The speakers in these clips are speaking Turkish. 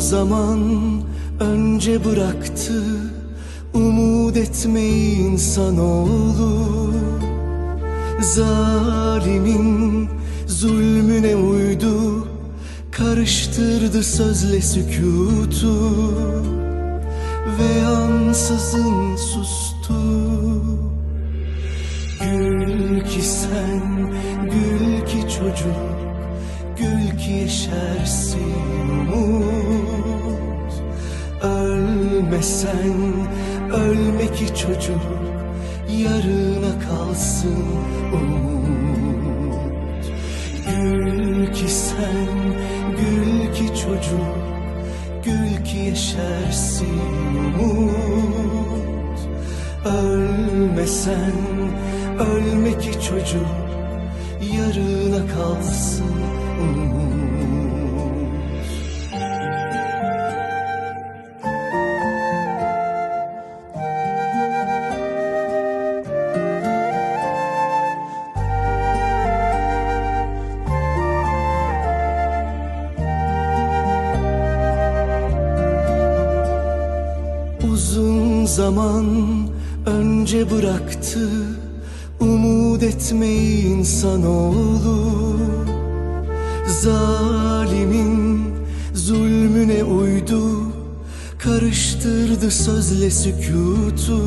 zaman önce bıraktı Umut etmeyi insanoğlu Zalimin zulmüne uydu Karıştırdı sözle sükutu. Ve ansızın sustu. Gül ki sen, gül ki çocuk Gül ki yeşersin Ölme sen, ölme ki çocuk Yarına kalsın umut. Gül ki sen, gül ki çocuk Gül ki yeşersin umut. Ölme sen, ölme ki çocuk Yarına kalsın umut zaman önce bıraktı Umut etmeyi insanoğlu Zalimin zulmüne uydu Karıştırdı sözle sükutu.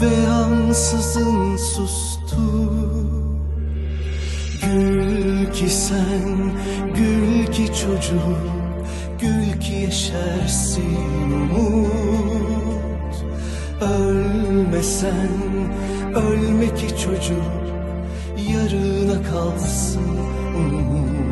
Ve ansızın sustu. Gül ki sen, gül ki çocuk Gül ki yeşersin umut Ölme sen, ölme ki çocuk Yarına kalsın umut